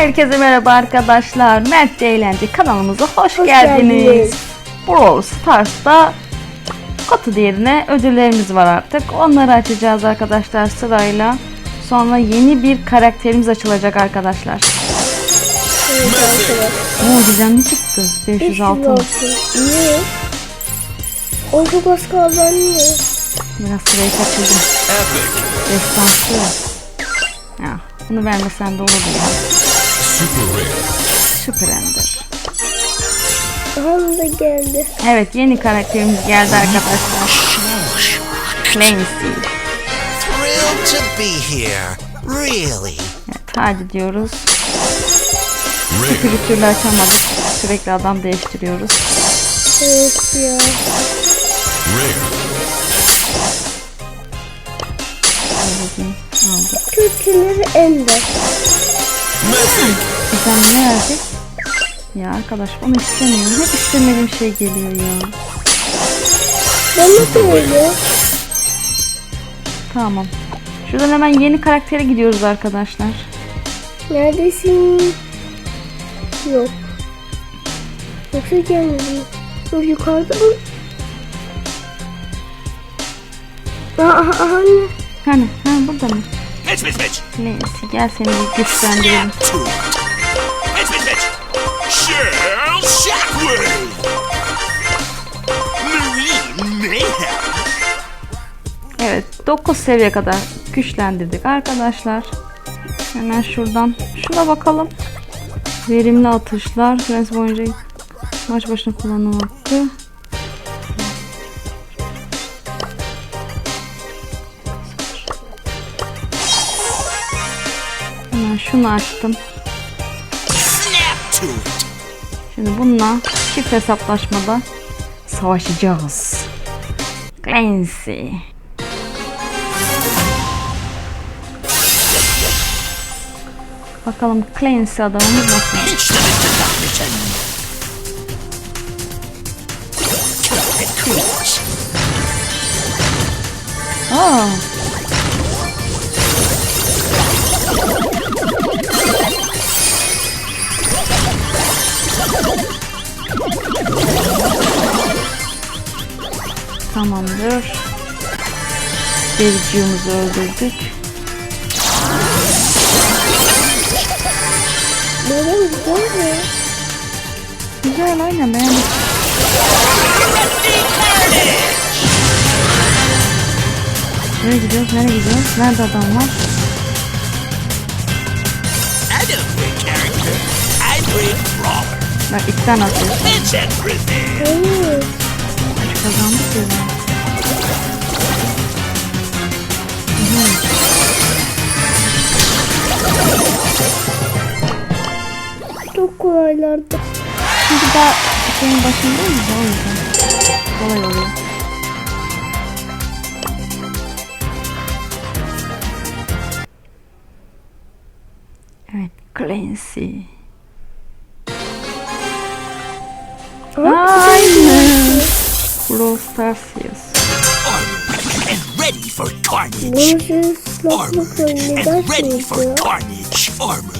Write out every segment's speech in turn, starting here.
Herkese merhaba arkadaşlar. Mert Eğlence kanalımıza hoş, Hoş geldiniz. geldiniz. Brawl Stars'ta kutu değerine ödüllerimiz var artık. Onları açacağız arkadaşlar sırayla. Sonra yeni bir karakterimiz açılacak arkadaşlar. Evet. Oo gizemli çıktı. 500 altın. 506. İyi. O çok az kaldı anne. Biraz sırayı kaçırdım. Destansı. Ya, bunu vermesen de olurdu ya. Super rare. Süper Ender. Da geldi. Evet yeni karakterimiz geldi arkadaşlar. Clancy. Thrilled to be here. Really. Evet, hadi diyoruz. Rare. Bir türlü açamadık. Sürekli adam değiştiriyoruz. Evet ya. Kötüleri ender. Bizden ne verdik? Ya arkadaş bunu istemiyorum. Hep istemediğim şey geliyor ya. Bana da öyle. Tamam. Şuradan hemen yeni karaktere gidiyoruz arkadaşlar. Neredesin? Yok. Yoksa gelmedi? Dur yukarıda mı? Aa, aha, aha, anne. Hani? Ha burada mı? Pitch, pitch, pitch. Neyse gel seni bir güçlendirelim. Pitch, pitch, pitch. Shell Shockwave. Marine Mayhem. Evet 9 seviye kadar güçlendirdik arkadaşlar. Hemen şuradan şuna bakalım. Verimli atışlar. Süresi boyunca maç başına kullanım hakkı. Şunu açtım. Şimdi bununla çift hesaplaşmada savaşacağız. Clancy. Bakalım Clancy adamımız nasıl? Pinch Tamamdır. Dericiğimizi öldürdük. Neden güzel mi? Güzel aynen beğendim. Nereye gidiyoruz? Nereye gidiyoruz? Nerede adam var? Bak iki tane atıyor. It's everything. Evet. Kazandık ya. Çok kolaylardı. Çünkü daha şeyin başındayız ya o yüzden. Kolay oluyor. Evet, Clancy. Aynen. Brawl and ready for carnage. Armored and ready for carnage. Armored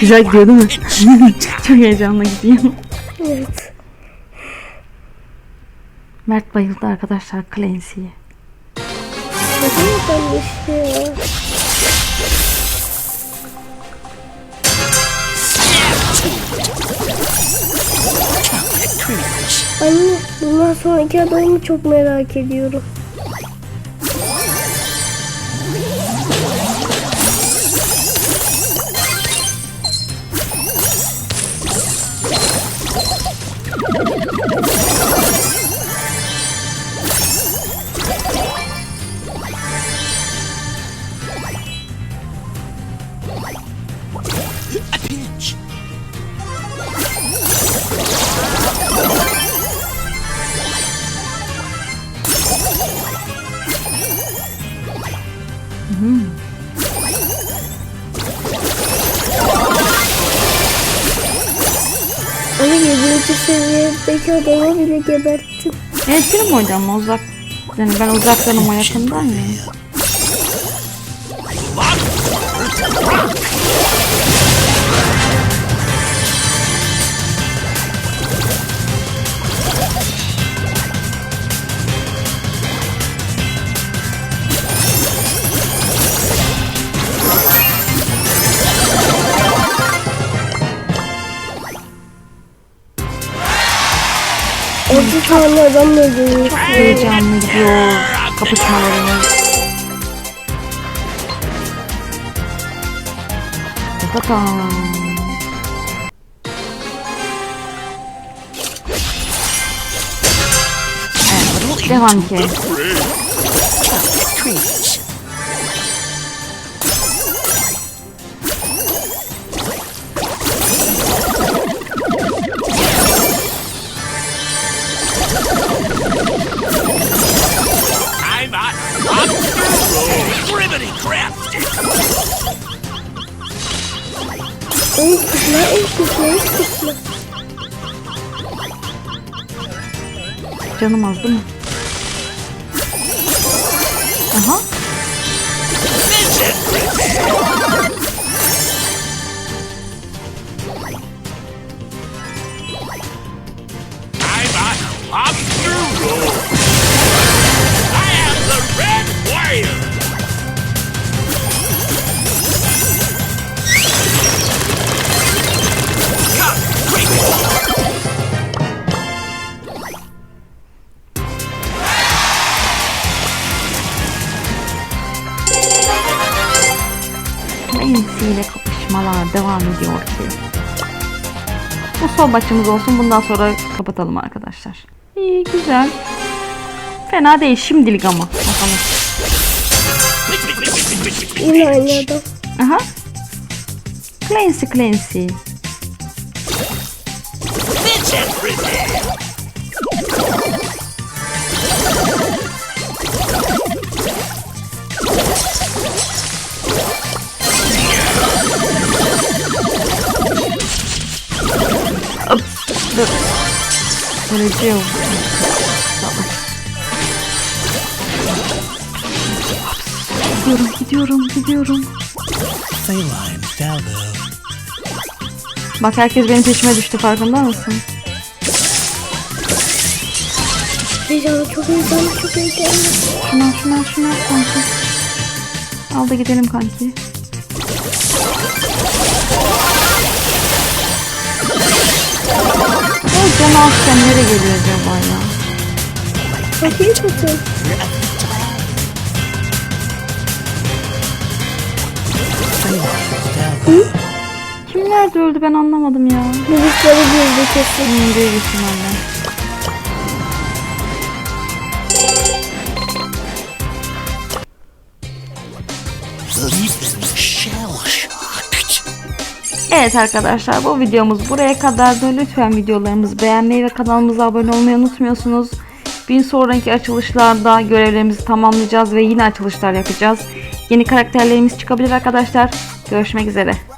Güzel gidiyor değil mi? Çok heyecanlı gidiyor. Evet. Mert bayıldı arkadaşlar Clancy'ye. Treats. Anne bundan sonraki adamı çok merak ediyorum. Ama 7. seviyedeki adamı bile geberttim. Etkili mi hocam uzak? Yani ben uzaktan ama yakından ya. Altı tane adam öldürmüş. Heyecanlı gidiyor kapışmalarımız. Tatam. Evet, devam ki. Canım az değil mi? Aha. Devam ediyor ki. Bu son maçımız olsun. Bundan sonra kapatalım arkadaşlar. İyi güzel. Fena değil şimdilik ama. Bakalım. Adam. Aha. Clancy Clancy. Öleceğim. Gidiyorum, gidiyorum, gidiyorum. Feline Faldo. Bak herkes benim peşime düştü farkında mısın? Heyecanlı çok heyecanlı çok heyecanlı. Şuna şuna şuna kanki. Al da gidelim kanki. Canı azken nereye geliyor acaba ya? Bakayım mısın? Kim nerede öldü ben anlamadım ya. Milisleri girdi kesin. Hmm, büyük ihtimalle. Evet arkadaşlar bu videomuz buraya kadardı. Lütfen videolarımızı beğenmeyi ve kanalımıza abone olmayı unutmuyorsunuz. Bir sonraki açılışlarda görevlerimizi tamamlayacağız ve yine açılışlar yapacağız. Yeni karakterlerimiz çıkabilir arkadaşlar. Görüşmek üzere.